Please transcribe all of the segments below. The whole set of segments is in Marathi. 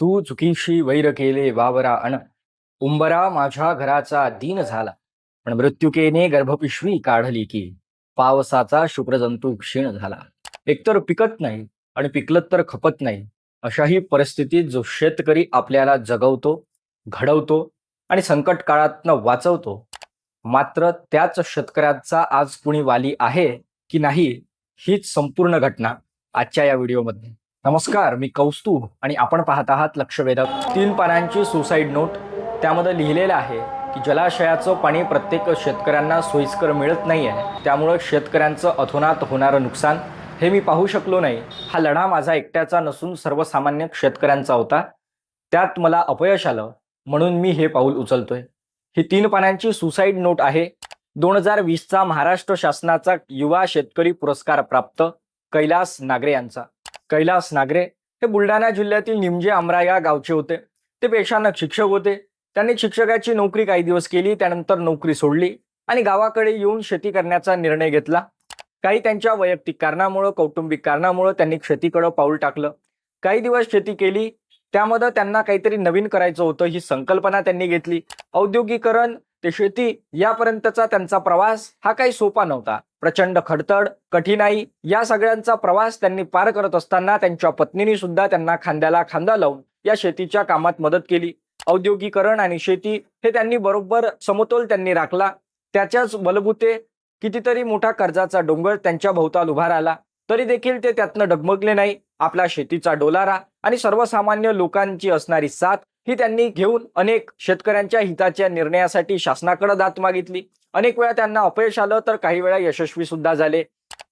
तू चुकीशी वैर केले वावरा अण उंबरा माझ्या घराचा दीन झाला. पण मृत्युकेने गर्भपिशवी काढली की पावसाचा शुक्रजंतू क्षीण झाला. एकतर पिकत नाही आणि पिकलत तर खपत नाही. अशाही परिस्थितीत जो शेतकरी आपल्याला जगवतो घडवतो आणि संकट काळातनं वाचवतो मात्र त्याच शेतकऱ्याचा आज कुणी वाली आहे की नाही हीच संपूर्ण घटना आजच्या या व्हिडिओमध्ये. नमस्कार मी कौस्तुभ आणि आपण पाहत आहात लक्षवेधक. तीन पानांची सुसाईड नोट. त्यामध्ये लिहिलेलं आहे की जलाशयाचं पाणी प्रत्येक शेतकऱ्यांना सोयीस्कर मिळत नाही आहे त्यामुळं शेतकऱ्यांचं अथोनात होणारं नुकसान हे मी पाहू शकलो नाही. हा लढा माझा एकट्याचा नसून सर्वसामान्य शेतकऱ्यांचा होता. त्यात मला अपयश आलं म्हणून मी हे पाऊल उचलतोय. ही तीन पानांची सुसाईड नोट आहे. दोन हजार वीसचा महाराष्ट्र शासनाचा युवा शेतकरी पुरस्कार प्राप्त कैलास नागरे यांचा. कैलास नागरे हे बुलढाणा जिल्ह्यातील निमजे आमरा या गावचे होते. ते पेशानं शिक्षक होते. त्यांनी शिक्षकाची नोकरी काही दिवस केली त्यानंतर नोकरी सोडली आणि गावाकडे येऊन शेती करण्याचा निर्णय घेतला. काही त्यांच्या वैयक्तिक कारणामुळं कौटुंबिक कारणामुळं त्यांनी शेतीकडं पाऊल टाकलं. काही दिवस शेती केली त्यामध्ये त्यांना काहीतरी नवीन करायचं होतं ही संकल्पना त्यांनी घेतली. औद्योगिकरण ते शेती यापर्यंतचा त्यांचा प्रवास हा काही सोपा नव्हता. प्रचंड खडतड कठीणाई या सगळ्यांचा प्रवास त्यांनी पार करत असताना त्यांच्या पत्नीने सुद्धा त्यांना खांद्याला खांदा लावून या शेतीच्या कामात मदत केली. औद्योगिकरण आणि शेती हे त्यांनी बरोबर समतोल त्यांनी राखला. त्याच्याच बलबुते कितीतरी मोठा कर्जाचा डोंगर त्यांच्या भोवताल उभा राहिला. तरी देखील ते त्यातनं डगमगले नाही. आपला शेतीचा डोलारा आणि सर्वसामान्य लोकांची असणारी साथ ही त्यांनी घेऊन अनेक शेतकऱ्यांच्या हिताच्या निर्णयासाठी शासनाकडे दात मागितली. अनेक वेळा त्यांना अपयश आलं तर काही वेळा यशस्वी सुद्धा झाले.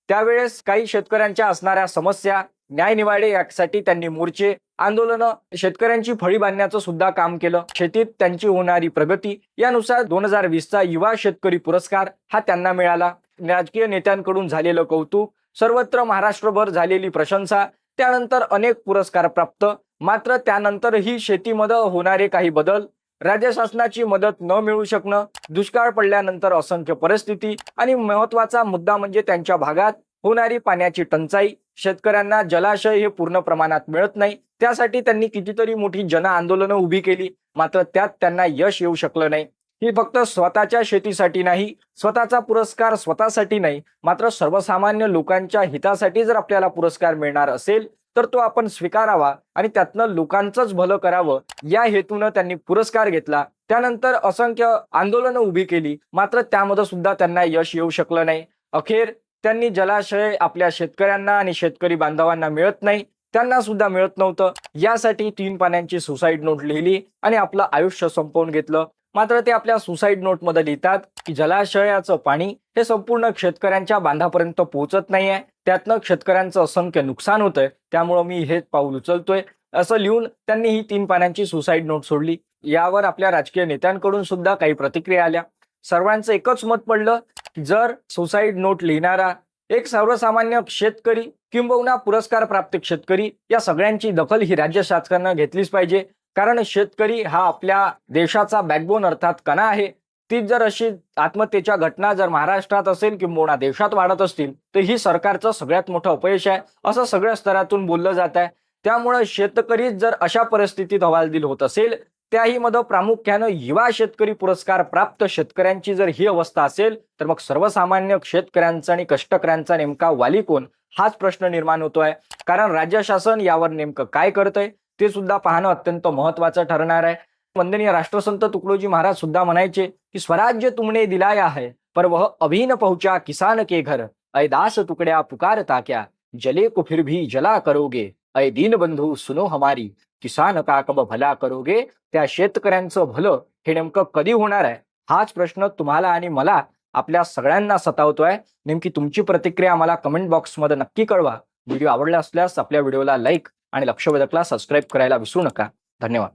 त्यावेळेस काही शेतकऱ्यांच्या असणाऱ्या समस्या न्याय निवाडे यासाठी त्यांनी मोर्चे आंदोलनं शेतकऱ्यांची फळी बांधण्याचं सुद्धा काम केलं. शेतीत त्यांची होणारी प्रगती यानुसार दोन हजार वीसचा युवा शेतकरी पुरस्कार हा त्यांना मिळाला. राजकीय नेत्यांकडून झालेलं कौतुक सर्वत्र महाराष्ट्रभर झालेली प्रशंसा त्यानंतर अनेक पुरस्कार प्राप्त मात्र त्यानंतरही शेतीमध्ये होणारे काही बदल राज्य शासनाची मदत न मिळू शकणं दुष्काळ पडल्यानंतर असंख्य परिस्थिती आणि महत्त्वाचा मुद्दा म्हणजे त्यांच्या भागात होणारी पाण्याची टंचाई. शेतकऱ्यांना जलाशय हे पूर्ण प्रमाणात मिळत नाही. त्यासाठी त्यांनी कितीतरी मोठी जन आंदोलनं उभी केली मात्र त्यात त्यांना यश येऊ शकलं नाही. ही फक्त स्वतःच्या शेतीसाठी नाही स्वतःचा पुरस्कार स्वतःसाठी नाही मात्र सर्वसामान्य लोकांच्या हितासाठी जर आपल्याला पुरस्कार मिळणार असेल तर तो आपण स्वीकारावा आणि त्यातनं लोकांचंच भलं करावं या हेतूनं त्यांनी पुरस्कार घेतला. त्यानंतर असंख्य आंदोलनं उभी केली. मात्र त्यामध्ये सुद्धा त्यांना यश येऊ शकलं नाही. अखेर त्यांनी जलाशय आपल्या शेतकऱ्यांना आणि शेतकरी बांधवांना मिळत नाही. त्यांना सुद्धा मिळत नव्हतं. यासाठी तीन पाण्यांची सुसाईड नोट लिहिली आणि आपलं आयुष्य संपवून घेतलं. मात्र ते आपल्या सुसाईड नोटमध्ये लिहितात की जलाशयाचं पाणी हे संपूर्ण शेतकऱ्यांच्या बांधापर्यंत पोहोचत नाहीये. त्यातनं शेतकऱ्यांचं असंख्य नुकसान होतंय. त्यामुळं मी हे पाऊल उचलतोय. असं लिहून त्यांनी ही तीन पाण्याची सुसाईड नोट सोडली. यावर आपल्या राजकीय नेत्यांकडून सुद्धा काही प्रतिक्रिया आल्या. सर्वांचं एकच मत पडलं जर सुसाईड नोट लिहिणारा एक सर्वसामान्य शेतकरी किंबहुना पुरस्कार प्राप्त शेतकरी या सगळ्यांची दखल ही राज्य शासनानं घेतलीच पाहिजे. कारण शेतकरी हा आपल्या देशाचा बॅकबोन अर्थात कणा आहे. ती जर अशी आत्महत्येच्या घटना जर महाराष्ट्रात असेल किंबहुना देशात वाढत असतील तर ही सरकारचं सगळ्यात मोठं अपयश आहे. असं सगळ्या स्तरातून बोललं जात आहे. त्यामुळे शेतकरी जर अशा परिस्थितीत हवालदिल होत असेल त्याही मध्ये प्रामुख्यानं युवा शेतकरी पुरस्कार प्राप्त शेतकऱ्यांची जर ही अवस्था असेल तर मग सर्वसामान्य शेतकऱ्यांचा आणि कष्टकऱ्यांचा नेमका वाली कोण? हाच प्रश्न निर्माण होतोय. कारण राज्य शासन यावर नेमकं काय करतंय? ते सुद्धा पाहणं अत्यंत महत्वाचं ठरणार आहे. वंदनीय राष्ट्रसंत तुकडोजी महाराज सुद्धा म्हणायचे की स्वराज्य तुमने दिलाया है पर वह अभी न पहुंचा किसान के घर अय दास तुकड्या पुकारता क्या जले को फिर भी जला करोगे अय दीन बंधू सुनो हमारी किसान का कब भला करोगे त्या शेतकऱ्यांचं भलं हे नेमकं कधी होणार आहे? हाच प्रश्न तुम्हाला आणि मला आपल्या सगळ्यांना सतावतोय. नेमकी तुमची प्रतिक्रिया मला कमेंट बॉक्समध्ये नक्की कळवा. व्हिडिओ आवडला असल्यास आपल्या व्हिडिओला लाईक आणि लक्षवेधकला सबस्क्राईब करायला विसरू नका. धन्यवाद.